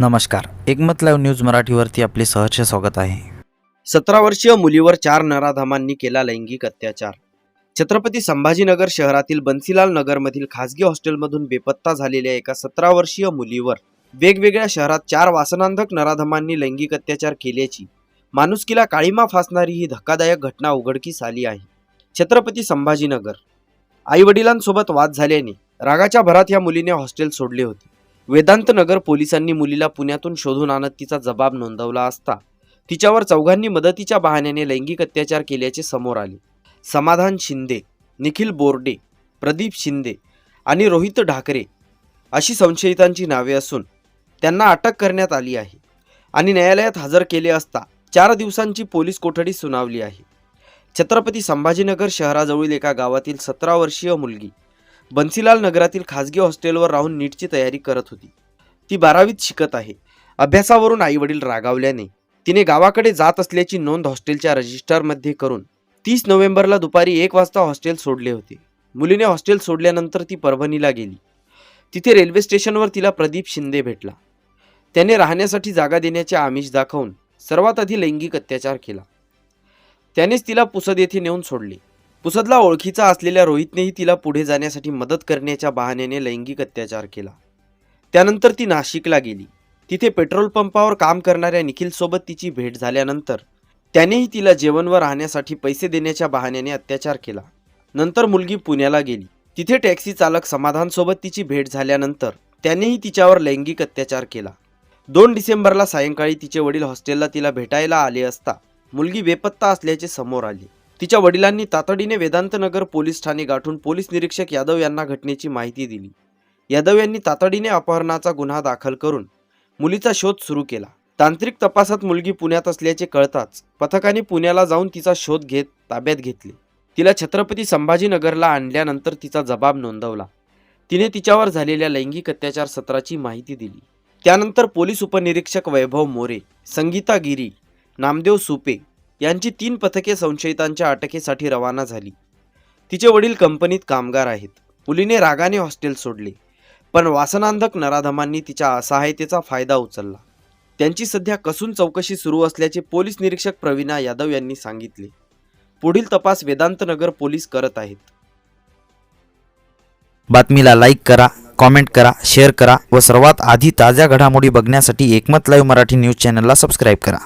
नमस्कार. एकमत live news मराठीवरती आपले सहर्ष स्वागत आहे. सतरा वर्षीय मुलीवर चार नराधमांनी केला लैंगिक अत्याचार. छत्रपती संभाजीनगर शहरातील बन्सीलाल नगरमधील खासगी हॉस्टेलमधून बेपत्ता झालेल्या एका सतरा वर्षीय मुलीवर वेगवेगळ्या शहरात चार वासनांधक नराधमांनी लैंगिक अत्याचार केल्याची माणुसकीला काळीमा फासणारी ही धक्कादायक घटना उघडकीस आली आहे. छत्रपती संभाजीनगर. आईवडिलांसोबत वाद झाल्याने रागाच्या भरात या मुलीने हॉस्टेल सोडले होते. वेदांतनगर पोलिसांनी मुलीला पुण्यातून शोधून आणत तिचा जबाब नोंदवला असता. तिच्यावर चौघांनी मदतीच्या बहाण्याने लैंगिक अत्याचार केल्याचे समोर आले. समाधान शिंदे निखिल बोर्डे प्रदीप शिंदे आणि रोहित ढाकरे अशी संशयितांची नावे असून त्यांना अटक करण्यात आली आहे आणि न्यायालयात हजर केले असता चार दिवसांची पोलीस कोठडी सुनावली आहे. छत्रपती संभाजीनगर शहराजवळील एका गावातील सतरा वर्षीय मुलगी बन्सीलाल नगरातील खासगी हॉस्टेलवर राहून नीटची तयारी करत होती. ती बारावीत शिकत आहे. अभ्यासावरून आईवडील रागावल्याने तिने गावाकडे जात असल्याची नोंद हॉस्टेलच्या रजिस्टरमध्ये करून तीस नोव्हेंबरला दुपारी एक वाजता हॉस्टेल सोडले होते. मुलीने हॉस्टेल सोडल्यानंतर ती परभणीला गेली. तिथे रेल्वे स्टेशनवर तिला प्रदीप शिंदे भेटला. त्याने राहण्यासाठी जागा देण्याचे आमिष दाखवून सर्वात आधी लैंगिक अत्याचार केला. त्यानेच तिला पुसद येथे नेऊन सोडले. पुसदला ओळखीचा असलेल्या रोहितनेही तिला पुढे जाण्यासाठी मदत करण्याच्या बहाण्याने लैंगिक अत्याचार केला. त्यानंतर ती नाशिकला गेली. तिथे पेट्रोल पंपावर काम करणाऱ्या निखिलसोबत तिची भेट झाल्यानंतर त्यानेही तिला जेवण व राहण्यासाठी पैसे देण्याच्या बहाण्याने अत्याचार केला. नंतर मुलगी पुण्याला गेली. तिथे टॅक्सी चालक समाधानसोबत तिची भेट झाल्यानंतर त्यानेही तिच्यावर लैंगिक अत्याचार केला. दोन डिसेंबरला सायंकाळी तिचे वडील हॉस्टेलला तिला भेटायला आले असता मुलगी बेपत्ता असल्याचे समोर आले. तिच्या वडिलांनी तातडीने वेदांतनगर पोलीस ठाणे गाठून पोलीस निरीक्षक यादव यांना घटनेची माहिती दिली. यादव यांनी तातडीने अपहरणाचा गुन्हा दाखल करून मुलीचा शोध सुरू केला. तांत्रिक तपासात मुलगी पुण्यात असल्याचे कळताच पथकाने पुण्याला जाऊन तिचा शोध घेत ताब्यात घेतले. तिला छत्रपती संभाजीनगरला आणल्यानंतर तिचा जबाब नोंदवला. तिने तिच्यावर झालेल्या लैंगिक अत्याचार सत्राची माहिती दिली. त्यानंतर पोलीस उपनिरीक्षक वैभव मोरे संगीता गिरी नामदेव सुपे यांची तीन पथके संशयितांच्या अटकेसाठी रवाना झाली. तिचे वडील कंपनीत कामगार आहेत. मुलीने रागाने हॉस्टेल सोडले. पण वासनांधक नराधमांनी तिच्या असहायतेचा फायदा उचलला. त्यांची सध्या कसून चौकशी सुरू असल्याचे पोलीस निरीक्षक प्रवीणा यादव यांनी सांगितले. पुढील तपास वेदांतनगर पोलीस करत आहेत. बातमीला लाईक करा कॉमेंट करा शेअर करा व सर्वात आधी ताज्या घडामोडी बघण्यासाठी एकमत लाईव्ह मराठी न्यूज चॅनलला सबस्क्राईब करा.